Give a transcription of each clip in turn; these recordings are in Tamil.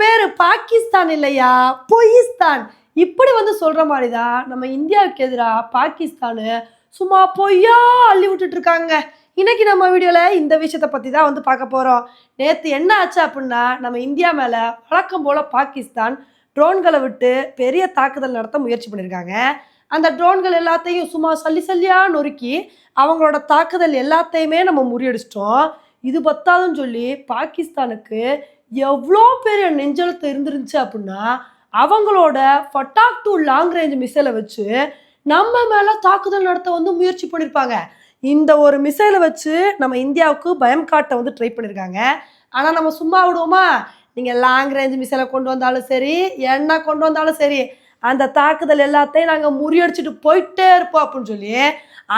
பேர் பாகிஸ்தான் இல்லையா? பொய்ஸ்தான். இப்படி வந்து சொல்கிற மாதிரி தான் நம்ம இந்தியாவுக்கு எதிராக பாகிஸ்தானு சும்மா பொய்யா அள்ளி விட்டுட்டு இருக்காங்க. இன்னைக்கு நம்ம வீடியோவில் இந்த விஷயத்தை பற்றி தான் வந்து பார்க்க போகிறோம் நேற்று என்ன ஆச்சு அப்படின்னா நம்ம இந்தியா மேலே வழக்கம் போல் பாகிஸ்தான் ட்ரோன்களை விட்டு பெரிய தாக்குதல் நடத்த முயற்சி பண்ணியிருக்காங்க அந்த ட்ரோன்கள் எல்லாத்தையும் சும்மா சல்லி சல்லியாக நொறுக்கி அவங்களோட தாக்குதல் எல்லாத்தையுமே நம்ம முறியடிச்சிட்டோம். இது பத்தாதுன்னு சொல்லி பாகிஸ்தானுக்கு எவ்வளோ பெரிய நெஞ்சலத்தை இருந்துருந்துச்சு அப்படின்னா அவங்களோட ஃபட்டாக் டூ லாங் ரேஞ்ச் மிசைலை வச்சு நம்ம மேலே தாக்குதல் நடத்த வந்து முயற்சி பண்ணியிருப்பாங்க இந்த ஒரு மிசைலை வச்சு நம்ம இந்தியாவுக்கு பயம் காட்ட வந்து ட்ரை பண்ணியிருக்காங்க ஆனால் நம்ம சும்மா விடுவோமா? நீங்கள் லாங் ரேஞ்ச் மிசைலை கொண்டு வந்தாலும் சரி என்ன கொண்டு வந்தாலும் சரி அந்த தாக்குதல் எல்லாத்தையும் நாங்கள் முறியடிச்சிட்டு போயிட்டே இருப்போம் அப்படின்னு சொல்லி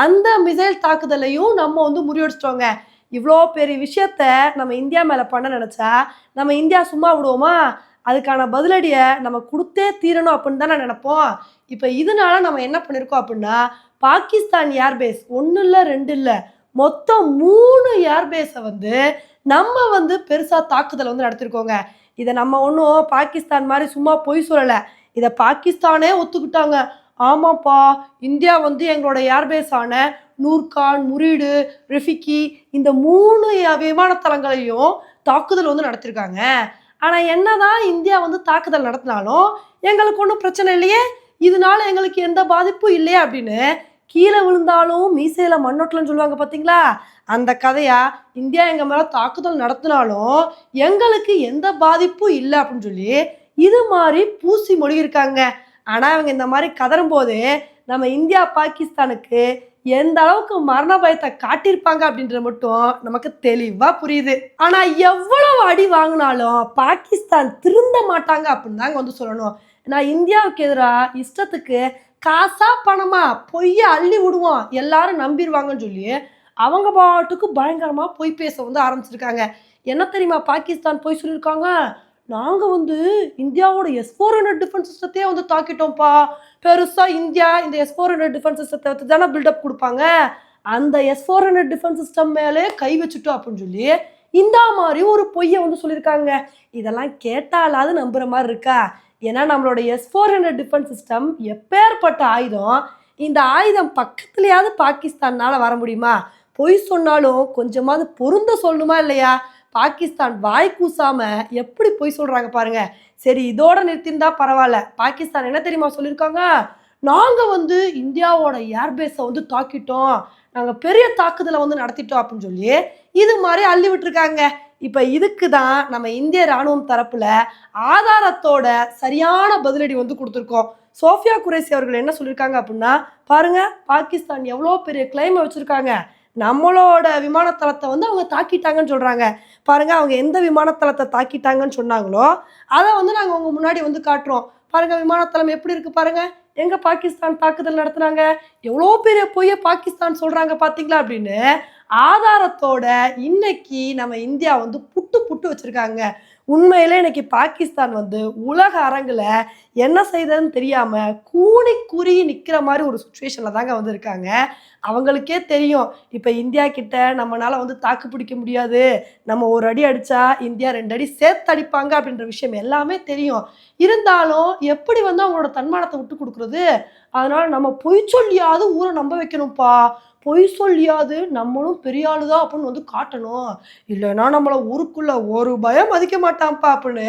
அந்த மிசைல் தாக்குதலையும் நம்ம வந்து முறியடிச்சிட்டோங்க. இவ்வளோ பெரிய விஷயத்த நம்ம இந்தியா மேலே பண்ண நினச்சா நம்ம இந்தியா சும்மா விடுவோமா? அதுக்கான பதிலடியை நம்ம கொடுத்தே தீரணும் அப்படின்னு தானே நினைப்போம். இப்போ இதனால நம்ம என்ன பண்ணியிருக்கோம் அப்படின்னா பாகிஸ்தான் ஏர்பேஸ் ஒன்றும் இல்லை ரெண்டு இல்லை மொத்தம் மூணு ஏர்பேஸை வந்து நம்ம வந்து பெருசாக தாக்குதல் வந்து நடத்திருக்கோங்க. இதை நம்ம ஒன்றும் பாகிஸ்தான் மாதிரி சும்மா பொய் சொல்லலை. இதை பாகிஸ்தானே ஒத்துக்கிட்டாங்க. ஆமாப்பா இந்தியா வந்து எங்களோட ஏர்பேஸான ஆன நூர்கான் முரீடு ரெஃபிகி இந்த மூணு விமானத்தளங்களையும் தாக்குதல் வந்து நடத்திருக்காங்க. ஆனால் என்னதான் இந்தியா வந்து தாக்குதல் நடத்தினாலும் எங்களுக்கு ஒன்றும் பிரச்சனை இல்லையே. இதனால எங்களுக்கு எந்த பாதிப்பும் இல்லையா அப்படின்னு கீழே விழுந்தாலும் மீசையில மண்ணொட்டலன்னு சொல்லுவாங்க பார்த்தீங்களா அந்த கதையா இந்தியா எங்கள் மேலே தாக்குதல் நடத்தினாலும் எங்களுக்கு எந்த பாதிப்பும் இல்லை அப்படின்னு சொல்லி இது மாதிரி பூசி மொழிகிருக்காங்க. ஆனால் அவங்க இந்த மாதிரி கதறும் போது நம்ம இந்தியா பாகிஸ்தானுக்கு எந்த அளவுக்கு மரண பயத்தை காட்டியிருப்பாங்க அப்படின்றது மட்டும் நமக்கு தெளிவாக புரியுது. ஆனால் எவ்வளவு அடி வாங்கினாலும் பாகிஸ்தான் திருந்த மாட்டாங்க அப்படின்னு தாங்க வந்து சொல்லணும். நான் இந்தியாவுக்கு எதிராக இஷ்டத்துக்கு காசா பணமா பொய்ய அள்ளி விடுவோம். எல்லாரும் நம்பிடுவாங்கன்னு சொல்லி அவங்க பாட்டுக்கு பயங்கரமாக பொய் பேச வந்து ஆரம்பிச்சிருக்காங்க. என்ன தெரியுமா? பாகிஸ்தான் பொய் சொல்லியிருக்காங்க? நாங்கள் வந்து இந்தியாவோட எஸ் ஃபோர் ஹண்ட்ரட் டிஃபென்ஸ் சிஸ்டத்தையே வந்து தாக்கிட்டோம்ப்பா. பெருசாக இந்தியா இந்த எஸ் ஃபோர் ஹண்ட்ரட் டிஃபென்ஸ் சிஸ்டத்தை வச்சு தானே பில்டப் கொடுப்பாங்க. அந்த S four hundred defence system மேலே கை வச்சுட்டோம் அப்படின்னு சொல்லி இந்த மாதிரி ஒரு பொய்யை வந்து சொல்லியிருக்காங்க. இதெல்லாம் கேட்டாலாவது நம்புகிற மாதிரி இருக்கா? ஏன்னா நம்மளோட S four hundred defence system எப்பேற்பட்ட ஆயுதம் இந்த ஆயுதம் பக்கத்துலையாவது பாகிஸ்தான்னால வர முடியுமா? பொய் சொன்னாலும் கொஞ்சமாவது பொருந்த சொல்லணுமா இல்லையா? பாகிஸ்தான் வாய் கூசாம எப்படி பொய் சொல்றாங்க பாருங்க. சரி இதோட நிறுத்திருந்தா பரவாயில்ல. பாகிஸ்தான் என்ன தெரியுமா சொல்லியிருக்காங்க? நாங்கள் வந்து இந்தியாவோட ஏர்பேஸை வந்து தாக்கிட்டோம். நாங்கள் பெரிய தாக்குதலை வந்து நடத்திட்டோம் அப்படின்னு சொல்லி இது மாதிரி அள்ளி விட்டுருக்காங்க. இப்போ இதுக்கு தான் நம்ம இந்திய ராணுவம் தரப்பில் ஆதாரத்தோட சரியான பதிலடி வந்து கொடுத்துருக்கோம். சோஃபியா குரேசி அவர்கள் என்ன சொல்லியிருக்காங்க அப்படின்னா பாருங்கள் பாகிஸ்தான் எவ்வளோ பெரிய கிளைமை வச்சுருக்காங்க. நம்மளோட விமானத்தளத்தை வந்து அவங்க தாக்கிட்டாங்கன்னு சொல்கிறாங்க பாருங்கள் அவங்க எந்த விமானத்தளத்தை தாக்கிட்டாங்கன்னு சொன்னாங்களோ அதை வந்து நாங்கள் உங்கள் முன்னாடி வந்து காட்டுறோம். பாருங்கள் விமானத்தளம் எப்படி இருக்குது பாருங்கள் எங்கே பாகிஸ்தான் தாக்குதல் நடத்துனாங்க? எவ்வளோ பெரிய பொய்ய பாகிஸ்தான் சொல்கிறாங்க பார்த்தீங்களா அப்படின்னு ஆதாரத்தோட இன்னைக்கு நம்ம இந்தியா வந்து புட்டு புட்டு வச்சுருக்காங்க. உண்மையிலே இன்னைக்கு பாகிஸ்தான் வந்து உலக அரங்கில் என்ன செய்ததுன்னு தெரியாமல் கூணி குறுகி நிற்கிற மாதிரி ஒரு சுச்சுவேஷனில் தாங்க வந்து இருக்காங்க அவங்களுக்கே தெரியும் இப்போ இந்தியா கிட்ட நம்மளால் வந்து தாக்கு பிடிக்க முடியாது. நம்ம ஒரு அடி அடித்தா இந்தியா ரெண்டு அடி சேர்த்து அடிப்பாங்க அப்படின்ற விஷயம் எல்லாமே தெரியும். இருந்தாலும் எப்படி வந்து அவங்களோட தன்மானத்தை விட்டு கொடுக்குறது? அதனால் நம்ம பொய் சொல்லியாவது ஊரை நம்ப வைக்கணும்ப்பா. பொய் சொல்லியாது. நம்மளும் பெரிய ஆளு தான் அப்படின்னு வந்து காட்டணும். இல்லைன்னா நம்மளை ஊருக்குள்ள ஒரு பயம் மதிக்க மாட்டான்ப்பா அப்படின்னு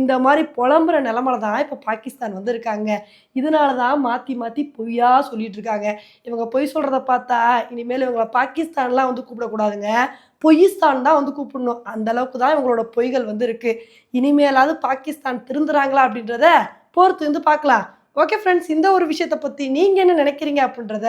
இந்த மாதிரி புலம்புற நிலமல தான் இப்போ பாகிஸ்தான் வந்திருக்காங்க. இதனால தான் மாற்றி மாற்றி பொய்யா சொல்லிட்டு இருக்காங்க. இவங்க பொய் சொல்கிறத பார்த்தா இனிமேல் இவங்களை பாகிஸ்தான்லாம் வந்து கூப்பிடக்கூடாதுங்க. பொய்ஸ்தான் தான் வந்து கூப்பிடணும். அந்த அளவுக்கு தான் இவங்களோட பொய்கள் வந்து இருக்குது இனிமேலாவது பாகிஸ்தான் திருந்துறாங்களா அப்படின்றத பொறுத்து வந்து பார்க்கலாம். ஓகே ஃப்ரெண்ட்ஸ் இந்த ஒரு விஷயத்தை பற்றி நீங்கள் என்ன நினைக்கிறீங்க அப்படின்றத